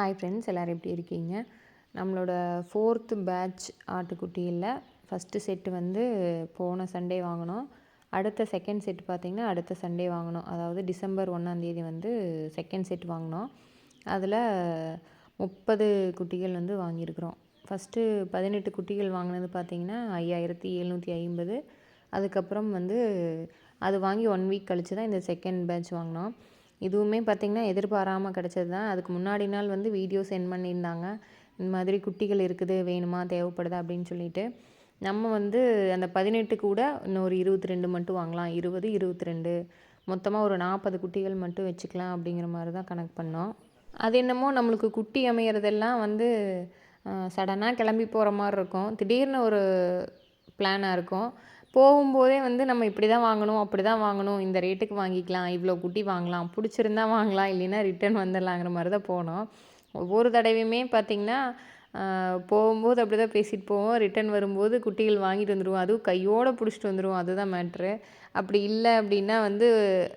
Hi friends எல்லோரும் எப்படி இருக்கீங்க? நம்மளோட ஃபோர்த்து பேட்ச் ஆட்டுக்குட்டியில் ஃபஸ்ட்டு செட்டு வந்து போன சண்டே வாங்கினோம். அடுத்த செகண்ட் செட் பார்த்திங்கன்னா அடுத்த சண்டே வாங்கினோம். அதாவது டிசம்பர் ஒன்றாந்தேதி வந்து செகண்ட் செட் வாங்கினோம். அதில் முப்பது குட்டிகள் வந்து வாங்கியிருக்கிறோம். ஃபஸ்ட்டு பதினெட்டு குட்டிகள் வாங்கினது பார்த்திங்கன்னா ஐயாயிரத்தி எழுநூற்றி ஐம்பது. அதுக்கப்புறம் வந்து அது வாங்கி ஒன் வீக் கழித்து தான் இந்த செகண்ட் பேட்ச் வாங்கினோம். இதுவுமே பார்த்திங்கன்னா எதிர்பாராமல் கிடச்சது தான். அதுக்கு முன்னாடி நாள் வந்து வீடியோ சென்ட் பண்ணியிருந்தாங்க. இந்த மாதிரி குட்டிகள் இருக்குது வேணுமா தேவைப்படுதா அப்படின்னு சொல்லிட்டு. நம்ம வந்து அந்த பதினெட்டு கூட இன்னொரு இருபத்தி ரெண்டு மட்டும் வாங்கலாம். இருபது இருபத்தி ரெண்டு மொத்தமாக ஒரு நாற்பது குட்டிகள் மட்டும் வச்சுக்கலாம் அப்படிங்கிற மாதிரி தான் கணக்கு பண்ணோம். அது என்னமோ நம்மளுக்கு குட்டி அமையிறதெல்லாம் வந்து சடனாக கிளம்பி போகிற மாதிரி இருக்கும். திடீர்னு ஒரு பிளானாக இருக்கும். போகும்போதே வந்து நம்ம இப்படி தான் வாங்கணும் அப்படி தான் வாங்கணும் இந்த ரேட்டுக்கு வாங்கிக்கலாம் இவ்வளோ குட்டி வாங்கலாம் பிடிச்சிருந்தா வாங்கலாம் இல்லைன்னா ரிட்டர்ன் வந்துடலாங்கிற மாதிரி தான் போனோம். ஒவ்வொரு தடவையுமே பார்த்திங்கன்னா போகும்போது அப்படி தான் பேசிட்டு போவோம். ரிட்டன் வரும்போது குட்டிகள் வாங்கிட்டு வந்துடுவோம் அதுவும் கையோடு பிடிச்சிட்டு வந்துடுவோம் அதுதான் மேட்ரு அப்படி இல்லை அப்படின்னா வந்து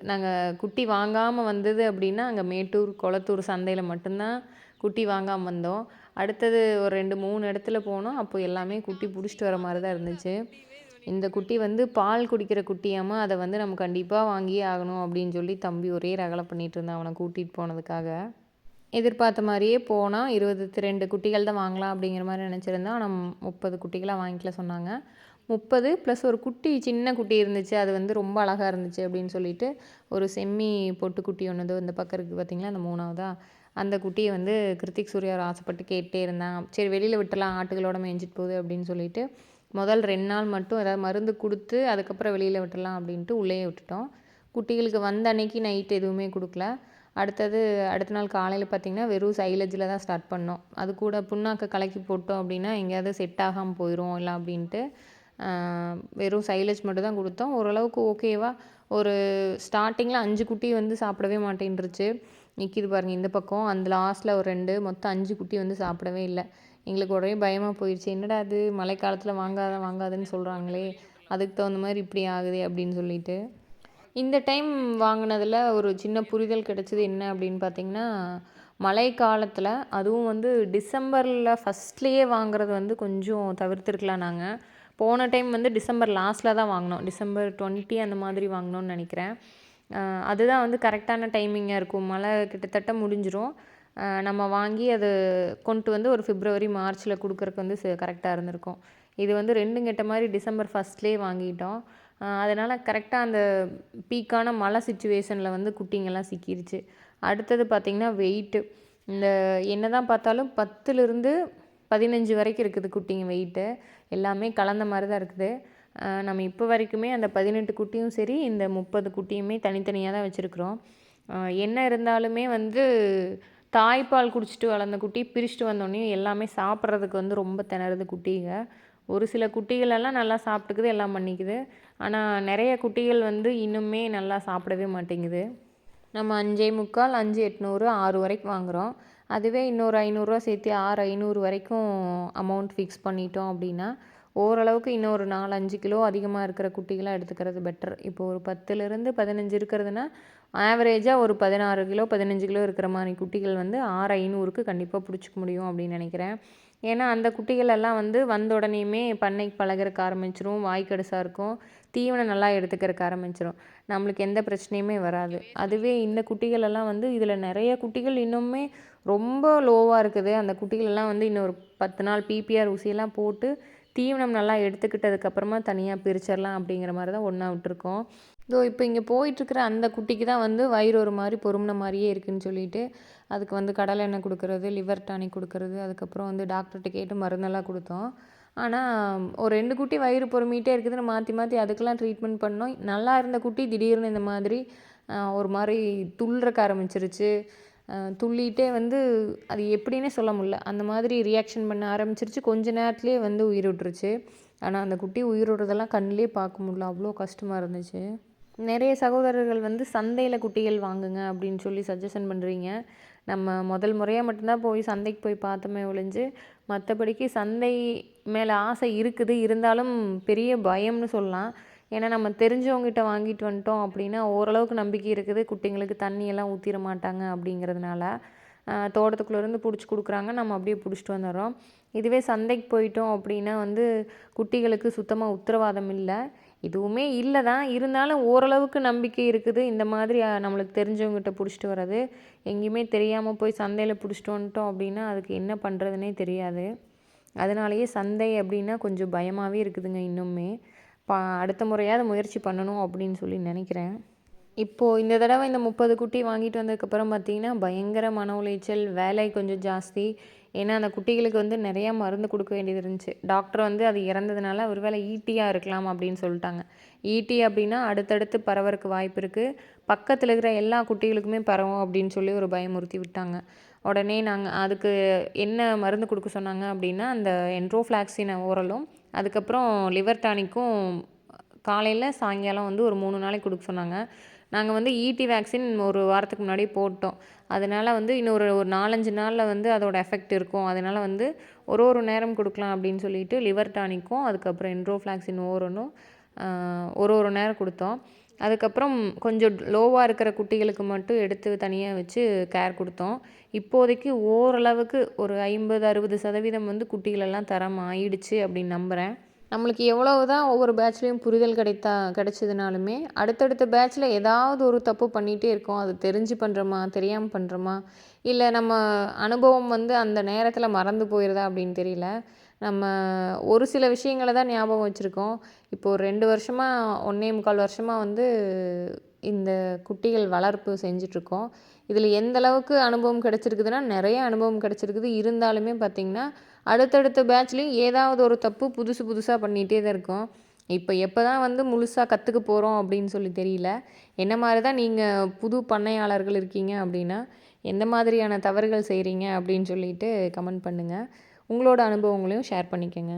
நாங்கள் குட்டி வாங்காமல் வந்தது அப்படின்னா அங்கே மேட்டூர் கொளத்தூர் சந்தையில் மட்டும்தான் குட்டி வாங்காமல் வந்தோம். அடுத்தது ஒரு ரெண்டு மூணு இடத்துல போனோம். அப்போ எல்லாமே குட்டி பிடிச்சிட்டு வர மாதிரி தான் இருந்துச்சு. இந்த குட்டி வந்து பால் குடிக்கிற குட்டியாமல் அதை வந்து நம்ம கண்டிப்பாக வாங்கியே ஆகணும் அப்படின்னு சொல்லி தம்பி ஒரே ரகலை பண்ணிகிட்டு இருந்தான் அவனை கூட்டிகிட்டு போனதுக்காக. எதிர்பார்த்த மாதிரியே போனால் இருபது ரெண்டு குட்டிகள் தான் வாங்கலாம் அப்படிங்கிற மாதிரி நினச்சிருந்தோம் ஆனால் முப்பது குட்டிகளாக வாங்கிக்கல சொன்னாங்க. முப்பது ப்ளஸ் ஒரு குட்டி சின்ன குட்டி இருந்துச்சு. அது வந்து ரொம்ப அழகாக இருந்துச்சு அப்படின்னு சொல்லிட்டு ஒரு செம்மி பொட்டுக்குட்டி ஒன்று இந்த பக்கம் இருக்குது பார்த்திங்களா அந்த மூணாவதா? அந்த குட்டியை வந்து கிருத்திக் சூர்யா ஆசைப்பட்டு கேட்டே இருந்தான். சரி வெளியில் விட்டலாம் ஆட்டுகளோட மேய்ஞ்சிட்டு போகுது அப்படின்னு சொல்லிட்டு முதல் ரெண்டு நாள் மட்டும் ஏதாவது மருந்து கொடுத்து அதுக்கப்புறம் வெளியில் விட்டுடலாம் அப்படின்ட்டு உள்ளேயே விட்டுட்டோம். குட்டிகளுக்கு வந்த அன்னைக்கு நைட் எதுவுமே கொடுக்கல. அடுத்தது அடுத்த நாள் காலையில் பார்த்திங்கன்னா வெறும் சைலஜில் தான் ஸ்டார்ட் பண்ணோம். அது கூட புண்ணாக்க கலக்கி போட்டோம் அப்படின்னா எங்கேயாவது செட் ஆகாமல் போயிடும் இல்லை அப்படின்ட்டு வெறும் சைலஜ் மட்டும் தான் கொடுத்தோம். ஓரளவுக்கு ஓகேவா ஒரு ஸ்டார்டிங்கில் அஞ்சு குட்டி வந்து சாப்பிடவே மாட்டேன்ருச்சு. நிற்கிது பாருங்கள் இந்த பக்கம். அந்த லாஸ்ட்டில் ஒரு ரெண்டு மொத்தம் அஞ்சு குட்டி வந்து சாப்பிடவே இல்லை. எங்களுக்கு உடனே பயமாக போயிடுச்சு என்னடா அது மழைக்காலத்தில் வாங்காத வாங்காதுன்னு சொல்கிறாங்களே அதுக்கு தகுந்த மாதிரி இப்படி ஆகுது அப்படின்னு சொல்லிட்டு. இந்த டைம் வாங்கினதில் ஒரு சின்ன புரிதல் கிடச்சிது என்ன அப்படின்னு பார்த்திங்கன்னா மழை காலத்தில் அதுவும் வந்து டிசம்பரில் ஃபஸ்ட்லேயே வாங்குறது வந்து கொஞ்சம் தவிர்த்துருக்கலாம் நாங்கள் போன டைம் வந்து டிசம்பர் லாஸ்ட்டில் தான் வாங்கினோம். டிசம்பர் டுவெண்ட்டி அந்த மாதிரி வாங்கினோன்னு நினைக்கிறேன். அதுதான் வந்து கரெக்டான டைமிங்காக இருக்கும். மழை கிட்டத்தட்ட முடிஞ்சிடும் நம்ம வாங்கி அது கொண்டு வந்து ஒரு ஃபிப்ரவரி மார்ச்சில் கொடுக்குறக்கு வந்து கரெக்டாக இருந்திருக்கும். இது வந்து ரெண்டும் கெட்ட மாதிரி டிசம்பர் ஃபஸ்ட்லேயே வாங்கிட்டோம். அதனால் கரெக்டாக அந்த பீக்கான மழை சுச்சுவேஷனில் வந்து குட்டிங்கெல்லாம் சிக்கிருச்சு. அடுத்தது பார்த்திங்கன்னா வெயிட்டு இந்த என்ன தான் பார்த்தாலும் பத்துலேருந்து பதினஞ்சு வரைக்கும் இருக்குது குட்டிங்க வெயிட்டு எல்லாமே கலந்த மாதிரி தான் இருக்குது. நம்ம இப்போ வரைக்குமே அந்த பதினெட்டு குட்டியும் சரி இந்த முப்பது குட்டியுமே தனித்தனியாக தான் வச்சுருக்குறோம். என்ன இருந்தாலுமே வந்து தாய்ப்பால் குடிச்சிட்டு வளர்ந்த குட்டி பிரிச்சுட்டு வந்தோடனே எல்லாமே சாப்பிட்றதுக்கு வந்து ரொம்ப திணறுது குட்டிங்க. ஒரு சில குட்டிகளெல்லாம் நல்லா சாப்பிட்டுக்குது எல்லாம் பண்ணிக்குது. ஆனால் நிறைய குட்டிகள் வந்து இன்னுமே நல்லா சாப்பிடவே மாட்டேங்குது. நம்ம அஞ்சே முக்கால் அஞ்சு எட்நூறு ஆறு வரைக்கும் வாங்குகிறோம் அதுவே இன்னொரு ஐநூறுரூவா சேர்த்து ஆறு ஐநூறு வரைக்கும் அமௌண்ட் ஃபிக்ஸ் பண்ணிட்டோம் அப்படின்னா ஓரளவுக்கு இன்னும் ஒரு நாலு அஞ்சு கிலோ அதிகமாக இருக்கிற குட்டிகளாக எடுத்துக்கிறது பெட்டர் இப்போ ஒரு பத்துலேருந்து பதினஞ்சு இருக்கிறதுனா ஆவரேஜாக ஒரு பதினாறு கிலோ பதினஞ்சு கிலோ இருக்கிற மாதிரி குட்டிகள் வந்து ஆறு ஐநூறுக்கு கண்டிப்பாக பிடிச்சிக்க முடியும் அப்படின்னு நினைக்கிறேன். ஏன்னா அந்த குட்டிகள் எல்லாம் வந்து வந்த உடனேயுமே பண்ணைக்கு பழகிறக்க ஆரம்பிச்சிரும் வாய்க்கடுசாக இருக்கும் தீவனம் நல்லா எடுத்துக்கிறக்க ஆரம்பிச்சிரும். நம்மளுக்கு எந்த பிரச்சனையுமே வராது. அதுவே இந்த குட்டிகள் எல்லாம் வந்து இதில் நிறைய குட்டிகள் இன்னுமே ரொம்ப லோவாக இருக்குது. அந்த குட்டிகள் எல்லாம் வந்து இன்னொரு பத்து நாள் பிபிஆர் ஊசியெல்லாம் போட்டு தீவனம் நல்லா எடுத்துக்கிட்டதுக்கப்புறமா தனியாக பிரிச்சிடலாம் அப்படிங்கிற மாதிரி தான் ஒன்றா விட்டுருக்கோம். இதோ இப்போ இங்கே போயிட்டுருக்கிற அந்த குட்டிக்கு தான் வந்து வயிறு ஒரு மாதிரி பொறுமன மாதிரியே இருக்குதுன்னு சொல்லிட்டு அதுக்கு வந்து கடலை எண்ணெய் கொடுக்கறது லிவர் டானிக் கொடுக்கறது அதுக்கப்புறம் வந்து டாக்டர்கிட்ட கேட்டு மருந்தெல்லாம் கொடுத்தோம். ஆனால் ஒரு ரெண்டு குட்டி வயிறு பொறுமிகிட்டே இருக்குதுன்னு மாற்றி மாற்றி அதுக்கெல்லாம் ட்ரீட்மெண்ட் பண்ணோம். நல்லா இருந்த குட்டி திடீர்னு இந்த மாதிரி ஒரு மாதிரி துள்ளுறக்க ஆரம்பிச்சிருச்சு. துள்ளிகிட்டே வந்து அது எப்படின்னே சொல்ல முடில அந்த மாதிரி ரியாக்ஷன் பண்ண ஆரம்பிச்சிருச்சு. கொஞ்ச நேரத்துலேயே வந்து உயிர் விட்டுருச்சு. ஆனால் அந்த குட்டி உயிர் விடுறதெல்லாம் கண்ணிலே பார்க்க முடில அவ்வளோ கஷ்டமாக இருந்துச்சு. நிறைய சகோதரர்கள் வந்து சந்தையில் குட்டிகள் வாங்குங்க அப்படின்னு சொல்லி சஜஷன் பண்ணுறீங்க நம்ம முதல் முறையாக மட்டும்தான் போய் சந்தைக்கு போய் பார்த்தோமே ஒழிஞ்சு மற்றபடிக்கு சந்தை மேலே ஆசை இருக்குது. இருந்தாலும் பெரிய பயம்னு சொல்லலாம். ஏன்னா நம்ம தெரிஞ்சவங்ககிட்ட வாங்கிட்டு வந்துட்டோம் அப்படின்னா ஓரளவுக்கு நம்பிக்கை இருக்குது. குட்டிங்களுக்கு தண்ணியெல்லாம் ஊற்றிட மாட்டாங்க அப்படிங்கிறதுனால தோட்டத்துக்குள்ளேருந்து பிடிச்சி கொடுக்குறாங்க. நம்ம அப்படியே பிடிச்சிட்டு வந்துடுறோம். இதுவே சந்தைக்கு போயிட்டோம் அப்படின்னா வந்து குட்டிகளுக்கு சுத்தமாக உத்தரவாதம் இல்லை. இதுவுமே இல்லை தான். இருந்தாலும் ஓரளவுக்கு நம்பிக்கை இருக்குது. இந்த மாதிரி நம்மளுக்கு தெரிஞ்சவங்ககிட்ட பிடிச்சிட்டு வர்றது. எங்கேயுமே தெரியாமல் போய் சந்தையில் பிடிச்சிட்டு வந்துட்டோம் அப்படின்னா அதுக்கு என்ன பண்ணுறதுனே தெரியாது. அதனாலேயே சந்தை அப்படின்னா கொஞ்சம் பயமாகவே இருக்குதுங்க இன்னுமே. பா அடுத்த முறையாவது முயற்சி பண்ணணும் அப்படின்னு சொல்லி நினைக்கிறேன். இப்போது இந்த தடவை இந்த முப்பது குட்டி வாங்கிட்டு வந்ததுக்கப்புறம் பார்த்திங்கன்னா பயங்கர மன உளைச்சல் வேலை கொஞ்சம் ஜாஸ்தி. ஏன்னா அந்த குட்டிகளுக்கு வந்து நிறையா மருந்து கொடுக்க வேண்டியது இருந்துச்சு. டாக்டர் வந்து அது இறந்ததுனால ஒரு வேளை ஈட்டியாக இருக்கலாம் அப்படின்னு சொல்லிட்டாங்க. ஈட்டி அப்படின்னா அடுத்தடுத்து பரவறக்கு வாய்ப்பு இருக்குது பக்கத்தில் இருக்கிற எல்லா குட்டிகளுக்குமே பரவும் அப்படின்னு சொல்லி ஒரு பயமுறுத்தி விட்டாங்க. உடனே நாங்கள் அதுக்கு என்ன மருந்து கொடுக்க சொன்னாங்க அப்படின்னா அந்த என்ட்ரோஃப்ளாக்சின் ஓரலும் அதுக்கப்புறம் லிவர் டானிக்கும் காலையில் சாயங்காலம் வந்து ஒரு மூணு நாளைக்கு கொடுக்க சொன்னாங்க. நாங்கள் வந்து ஈடி வேக்சின் ஒரு வாரத்துக்கு முன்னாடி போட்டோம். அதனால் வந்து இன்னொரு ஒரு நாலஞ்சு நாளில் வந்து அதோட எஃபெக்ட் இருக்கும். அதனால் வந்து ஒரு ஒரு நேரம் கொடுக்கலாம் அப்படின்னு சொல்லிட்டு லிவர் டானிக்கும் அதுக்கப்புறம் என்ட்ரோஃப்ளாக்சின் ஓரணும் ஒரு ஒரு நேரம் கொடுத்தோம். அதுக்கப்புறம் கொஞ்சம் லோவாக இருக்கிற குட்டிகளுக்கு மட்டும் எடுத்து தனியாக வச்சு கேர் கொடுத்தோம். இப்போதைக்கு ஓரளவுக்கு ஒரு ஐம்பது அறுபது சதவீதம் வந்து குட்டிகளெல்லாம் தரம் ஆயிடுச்சு அப்படின்னு நம்புகிறேன் நம்மளுக்கு எவ்வளவு தான் ஒவ்வொரு பேட்ச்லேயும் புரிதல் கிடைத்தா கிடைச்சதுனாலுமே அடுத்தடுத்த பேட்ச்சில் ஏதாவது ஒரு தப்பு பண்ணிகிட்டே இருக்கோம். அது தெரிஞ்சு பண்ணுறோமா தெரியாமல் பண்ணுறோமா இல்லை நம்ம அனுபவம் வந்து அந்த நேரத்தில் மறந்து போயிடுதா அப்படின்னு தெரியல. நம்ம ஒரு சில விஷயங்களை தான் ஞாபகம் வச்சுருக்கோம். இப்போது ரெண்டு வருஷமாக ஒன்றே முக்கால் வருஷமாக வந்து இந்த குட்டிகள் வளர்ப்பு செஞ்சிட்ருக்கோம். இதில் எந்த அளவுக்கு அனுபவம் கிடச்சிருக்குதுன்னா நிறைய அனுபவம் கிடச்சிருக்குது. இருந்தாலுமே பார்த்திங்கன்னா அடுத்தடுத்த பேட்ச்லேயும் ஏதாவது ஒரு தப்பு புதுசு புதுசாக பண்ணிகிட்டே தான் இருக்கோம். இப்போ எப்போ தான் வந்து முழுசாக கற்றுக்க போகிறோம் அப்படின்னு சொல்லி தெரியல. என்ன மாதிரி தான் நீங்கள் புது பண்ணையாளர்கள் இருக்கீங்க அப்படின்னா எந்த மாதிரியான தவறுகள் செய்கிறீங்க அப்படின்னு சொல்லிட்டு கமெண்ட் பண்ணுங்கள் உங்களோட அனுபவங்களையும் ஷேர் பண்ணிக்கோங்க.